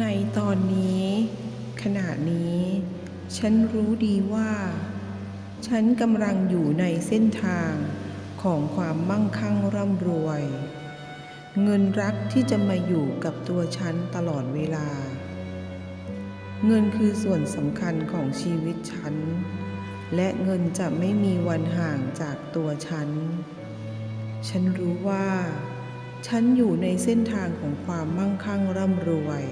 ในตอนนี้ ขณะนี้ ฉันรู้ดีว่า ฉันกำลังอยู่ในเส้นทางของความมั่งคั่งร่ำรวย เงินรักที่จะมาอยู่กับตัวฉันตลอดเวลา เงินคือส่วนสำคัญของชีวิตฉัน และเงินจะไม่มีวันห่างจากตัวฉัน ฉันรู้ว่า ฉันอยู่ในเส้นทางของความมั่งคั่งร่ำรวย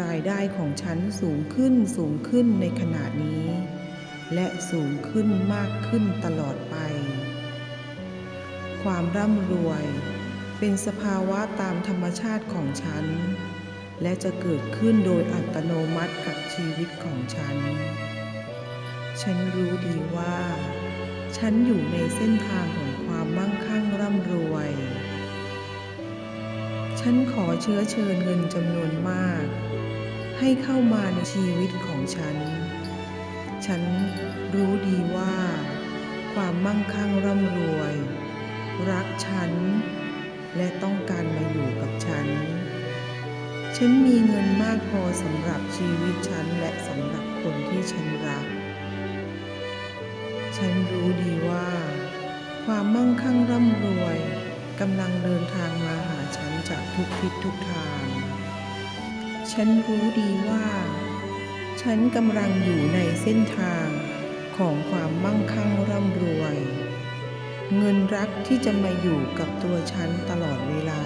รายได้ของฉันสูงขึ้นสูงขึ้นในขณะนี้ และสูงขึ้นมากขึ้นตลอดไป ความร่ำรวยเป็นสภาวะตามธรรมชาติของฉัน และจะเกิดขึ้นโดยอัตโนมัติกับชีวิตของฉัน ฉันรู้ดีว่า ฉันอยู่ในเส้นทางของความมั่งคั่งร่ำรวย ฉันขอเชื้อเชิญเงินจำนวนมาก ให้เข้ามาในชีวิตของฉัน ฉันรู้ดีว่า ความมั่งคั่งร่ำรวย รักฉัน และต้องการมาอยู่กับฉัน ฉันมีเงินมากพอสำหรับชีวิตฉันและสำหรับคนที่ฉันรัก ฉันรู้ดีว่า ความมั่งคั่งร่ำรวยกำลังเดินทางมา จากทุกทิศทุกทาง ฉันรู้ดีว่า ฉันกำลังอยู่ในเส้นทางของความมั่งคั่งร่ำรวย เงินรักที่จะมาอยู่กับตัวฉันตลอดเวลา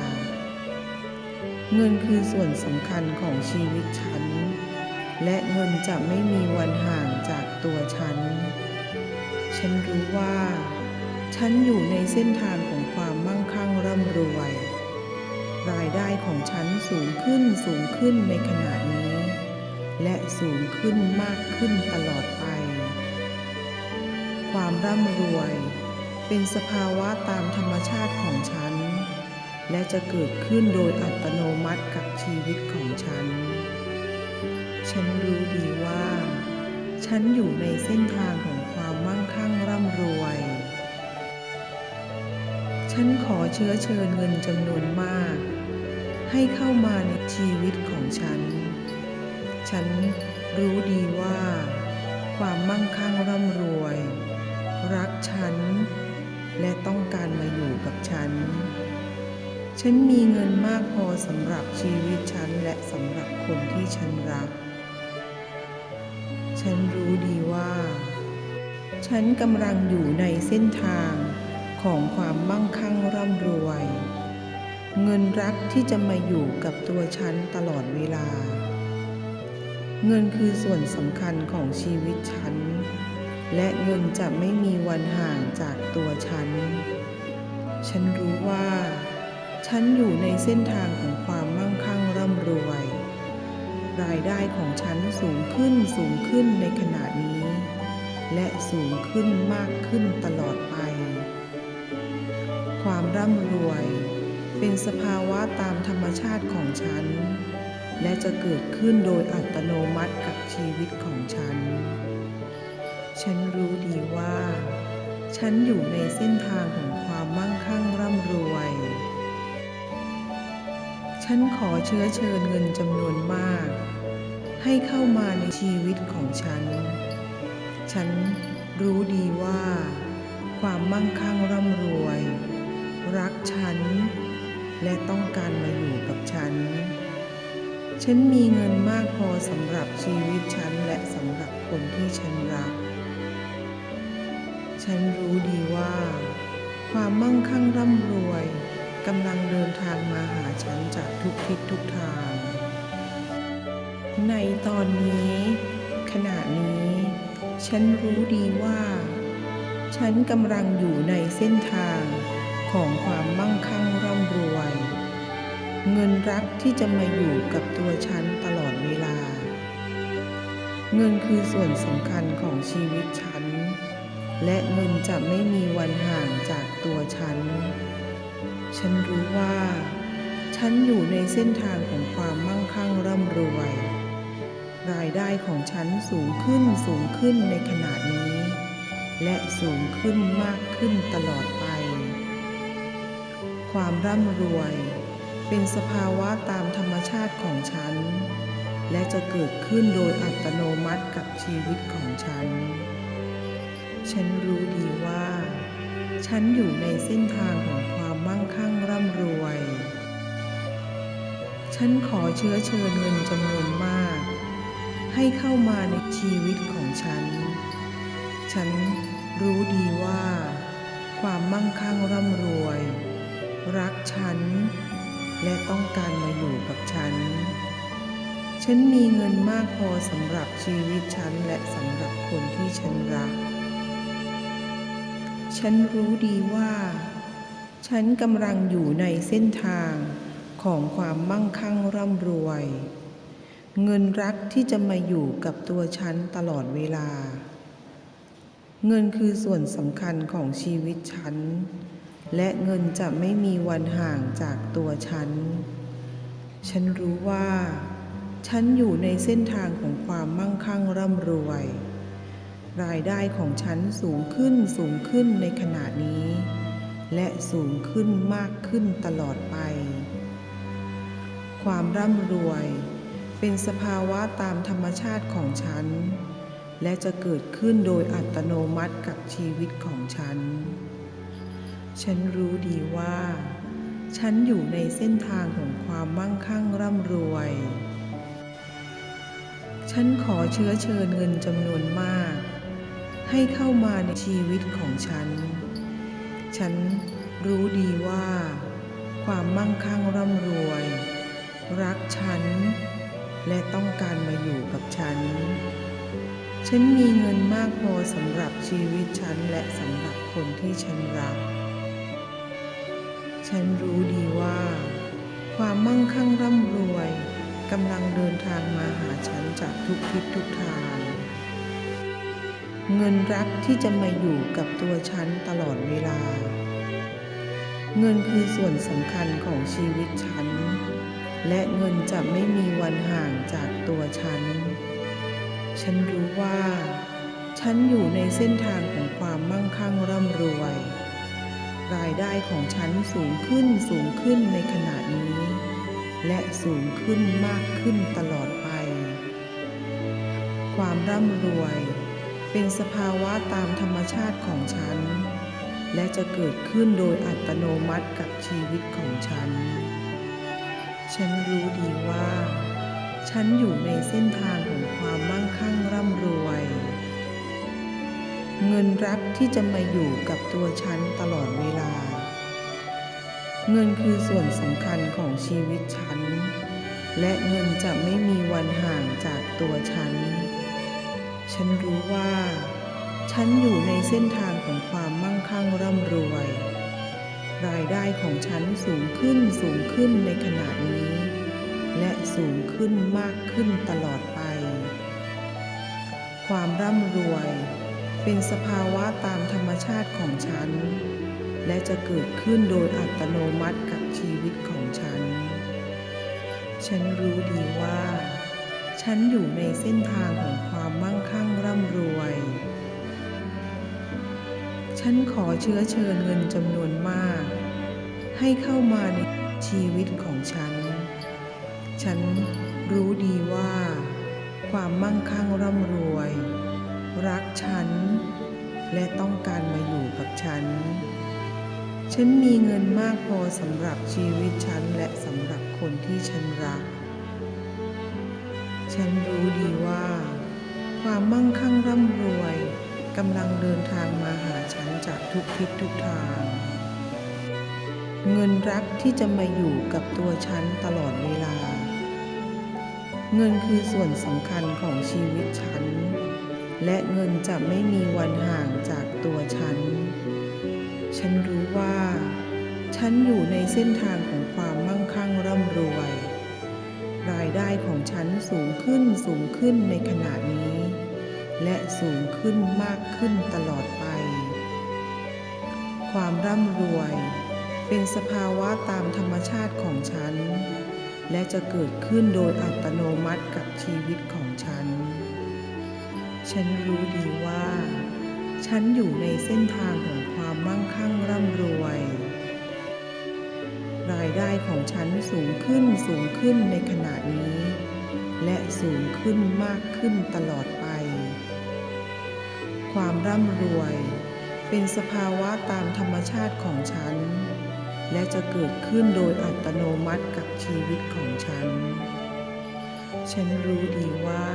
เงินคือส่วนสำคัญของชีวิตฉัน และเงินจะไม่มีวันห่างจากตัวฉัน ฉันรู้ว่า ฉันอยู่ในเส้นทางของความมั่งคั่งร่ำรวย รายได้ของฉันสูงขึ้นสูงขึ้นในขณะนี้ และสูงขึ้นมากขึ้นตลอดไป ความร่ำรวย เป็นสภาวะตามธรรมชาติของฉัน และจะเกิดขึ้นโดยอัตโนมัติกับชีวิตของฉัน ฉันรู้ดีว่า ฉันอยู่ในเส้นทางของความมั่งคั่งร่ำรวยฉันขอเชื้อเชิญเงินจำนวนมาก ให้เข้ามาในชีวิตของฉัน ฉันรู้ดีว่า ความมั่งคั่งร่ำรวย รักฉัน และต้องการมาอยู่กับฉัน ฉันมีเงินมากพอสำหรับชีวิตฉันและสำหรับคนที่ฉันรัก ฉันรู้ดีว่า ฉันกำลังอยู่ในเส้นทางของความมั่งคั่งร่ำรวย เงินรักที่จะมาอยู่กับตัวฉันตลอดเวลา เงินคือส่วนสำคัญของชีวิตฉัน และเงินจะไม่มีวันห่างจากตัวฉัน ฉันรู้ว่า ฉันอยู่ในเส้นทางของความมั่งคั่งร่ำรวย รายได้ของฉันสูงขึ้นสูงขึ้นในขณะนี้ และสูงขึ้นมากขึ้นตลอดไป ความร่ำรวย เป็นสภาวะตามธรรมชาติของฉัน และจะเกิดขึ้นโดยอัตโนมัติกับชีวิตของฉัน ฉันรู้ดีว่า ฉันอยู่ในเส้นทางของความมั่งคั่งร่ำรวย ฉันขอเชื้อเชิญเงินจำนวนมาก ให้เข้ามาในชีวิตของฉัน ฉันรู้ดีว่า ความมั่งคั่งร่ำรวย รักฉัน และต้องการมาอยู่กับฉัน ฉันมีเงินมากพอสำหรับชีวิตฉันและสำหรับคนที่ฉันรัก ฉันรู้ดีว่า ความมั่งคั่งร่ำรวยกำลังเดินทางมาหาฉันจากทุกทิศทุกทาง ในตอนนี้ ขณะนี้ ฉันรู้ดีว่า ฉันกำลังอยู่ในเส้นทาง ของความมั่งคั่งร่ำรวย เงินรักที่จะมาอยู่กับตัวฉันตลอดเวลา เงินคือส่วนสำคัญของชีวิตฉัน และเงินจะไม่มีวันห่างจากตัวฉัน ฉันรู้ว่า ฉันอยู่ในเส้นทางของความมั่งคั่งร่ำรวย รายได้ของฉันสูงขึ้นสูงขึ้นในขณะนี้ และสูงขึ้นมากขึ้นตลอดไป ความร่ำรวย เป็นสภาวะตามธรรมชาติของฉัน และจะเกิดขึ้นโดยอัตโนมัติกับชีวิตของฉัน ฉันรู้ดีว่า ฉันอยู่ในเส้นทางของความมั่งคั่งร่ำรวย ฉันขอเชื้อเชิญเงินจำนวนมาก ให้เข้ามาในชีวิตของฉัน ฉันรู้ดีว่า ความมั่งคั่งร่ำรวย รักฉัน และต้องการมาอยู่กับฉัน ฉันมีเงินมากพอสำหรับชีวิตฉันและสำหรับคนที่ฉันรัก ฉันรู้ดีว่า ฉันกำลังอยู่ในเส้นทางของความมั่งคั่งร่ำรวย เงินรักที่จะมาอยู่กับตัวฉันตลอดเวลา เงินคือส่วนสำคัญของชีวิตฉัน และเงินจะไม่มีวันห่างจากตัวฉัน ฉันรู้ว่า ฉันอยู่ในเส้นทางของความมั่งคั่งร่ำรวย รายได้ของฉันสูงขึ้นสูงขึ้นในขณะนี้ และสูงขึ้นมากขึ้นตลอดไป ความร่ำรวย เป็นสภาวะตามธรรมชาติของฉัน และจะเกิดขึ้นโดยอัตโนมัติกับชีวิตของฉัน ฉันรู้ดีว่า ฉันอยู่ในเส้นทางของความมั่งคั่งร่ำรวย ฉันขอเชื้อเชิญเงินจำนวนมาก ให้เข้ามาในชีวิตของฉัน ฉันรู้ดีว่า ความมั่งคั่งร่ำรวย รักฉัน และต้องการมาอยู่กับฉัน ฉันมีเงินมากพอสำหรับชีวิตฉันและสำหรับคนที่ฉันรัก ฉันรู้ดีว่า ความมั่งคั่งร่ำรวยกำลังเดินทางมาหาฉันจากทุกทิศทุกทาง เงินรักที่จะมาอยู่กับตัวฉันตลอดเวลา เงินคือส่วนสำคัญของชีวิตฉัน และเงินจะไม่มีวันห่างจากตัวฉัน ฉันรู้ว่า ฉันอยู่ในเส้นทางของความมั่งคั่งร่ำรวย รายได้ของฉันสูงขึ้นสูงขึ้นในขณะนี้ และสูงขึ้นมากขึ้นตลอดไป ความร่ำรวยเป็นสภาวะตามธรรมชาติของฉัน และจะเกิดขึ้นโดยอัตโนมัติกับชีวิตของฉัน ฉันรู้ดีว่า ฉันอยู่ในเส้นทางของความมั่งคั่งร่ำรวย เงินรักที่จะมาอยู่กับตัวฉันตลอดเวลา เงินคือส่วนสำคัญของชีวิตฉัน และเงินจะไม่มีวันห่างจากตัวฉัน ฉันรู้ว่า ฉันอยู่ในเส้นทางของความมั่งคั่งร่ำรวย รายได้ของฉันสูงขึ้นสูงขึ้นในขณะนี้ และสูงขึ้นมากขึ้นตลอดไป ความร่ำรวย เป็นสภาวะตามธรรมชาติของฉัน และจะเกิดขึ้นโดยอัตโนมัติกับชีวิตของฉัน ฉันรู้ดีว่า ฉันอยู่ในเส้นทางของความมั่งคั่งร่ำรวย ฉันขอเชื้อเชิญเงินจำนวนมาก ให้เข้ามาในชีวิตของฉัน ฉันรู้ดีว่า ความมั่งคั่งร่ำรวย รักฉัน และต้องการมาอยู่กับฉัน ฉันมีเงินมากพอสำหรับชีวิตฉันและสำหรับคนที่ฉันรัก ฉันรู้ดีว่า ความมั่งคั่งร่ำรวยกำลังเดินทางมาหาฉันจากทุกทิศทุกทาง เงินรักที่จะมาอยู่กับตัวฉันตลอดเวลา เงินคือส่วนสำคัญของชีวิตฉัน และเงินจะไม่มีวันห่างจากตัวฉัน ฉันรู้ว่า ฉันอยู่ในเส้นทางของความมั่งคั่งร่ำรวย รายได้ของฉันสูงขึ้นสูงขึ้นในขณะนี้ และสูงขึ้นมากขึ้นตลอดไป ความร่ำรวย เป็นสภาวะตามธรรมชาติของฉัน และจะเกิดขึ้นโดยอัตโนมัติกับชีวิตของฉัน ฉันรู้ดีว่า ฉันอยู่ในเส้นทางของความมั่งคั่งร่ำรวย รายได้ของฉันสูงขึ้นสูงขึ้นในขณะนี้ และสูงขึ้นมากขึ้นตลอดไป ความร่ำรวยเป็นสภาวะตามธรรมชาติของฉัน และจะเกิดขึ้นโดยอัตโนมัติกับชีวิตของฉัน ฉันรู้ดีว่า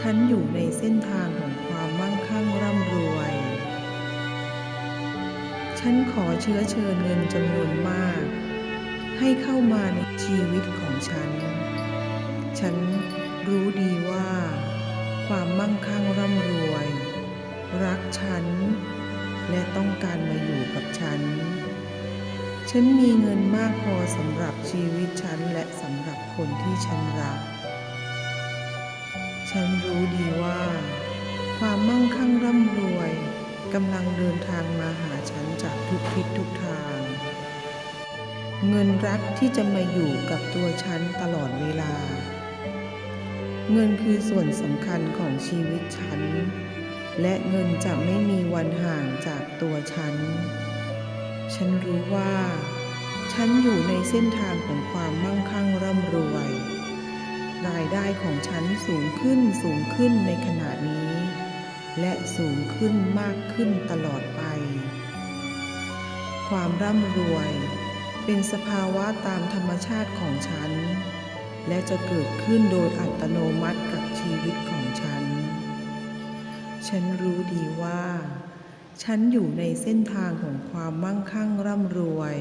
ฉันอยู่ในเส้นทางของความมั่งคั่งร่ำรวย ฉันขอเชื้อเชิญเงินจำนวนมาก ให้เข้ามาในชีวิตของฉัน ฉันรู้ดีว่า ความมั่งคั่งร่ำรวย รักฉัน และต้องการมาอยู่กับฉัน ฉันมีเงินมากพอสำหรับชีวิตฉันและสำหรับคนที่ฉันรัก ฉันรู้ดีว่า ความมั่งคั่งร่ำรวยกำลังเดินทางมาหาฉันจากทุกทิศทุกทาง เงินรักที่จะมาอยู่กับตัวฉันตลอดเวลา เงินคือส่วนสำคัญของชีวิตฉัน และเงินจะไม่มีวันห่างจากตัวฉัน ฉันรู้ว่า ฉันอยู่ในเส้นทางของความมั่งคั่งร่ำรวย รายได้ของฉันสูงขึ้นสูงขึ้นในขณะนี้ และสูงขึ้นมากขึ้นตลอดไป ความร่ำรวยเป็นสภาวะตามธรรมชาติของฉัน และจะเกิดขึ้นโดยอัตโนมัติกับชีวิตของฉัน ฉันรู้ดีว่า ฉันอยู่ในเส้นทางของความมั่งคั่งร่ำรวย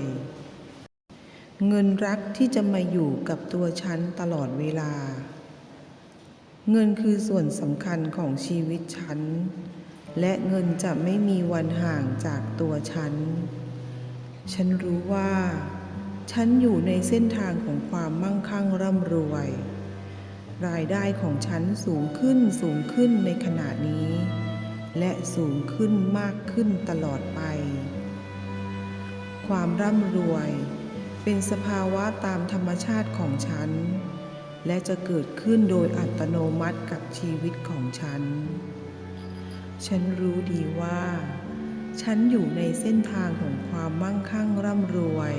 เงินรักที่จะมาอยู่กับตัวฉันตลอดเวลา เงินคือส่วนสำคัญของชีวิตฉัน และเงินจะไม่มีวันห่างจากตัวฉัน ฉันรู้ว่า ฉันอยู่ในเส้นทางของความมั่งคั่งร่ำรวย รายได้ของฉันสูงขึ้นสูงขึ้นในขณะนี้ และสูงขึ้นมากขึ้นตลอดไป ความร่ำรวย เป็นสภาวะตามธรรมชาติของฉัน และจะเกิดขึ้นโดยอัตโนมัติกับชีวิตของฉัน ฉันรู้ดีว่า ฉันอยู่ในเส้นทางของความมั่งคั่งร่ำรวย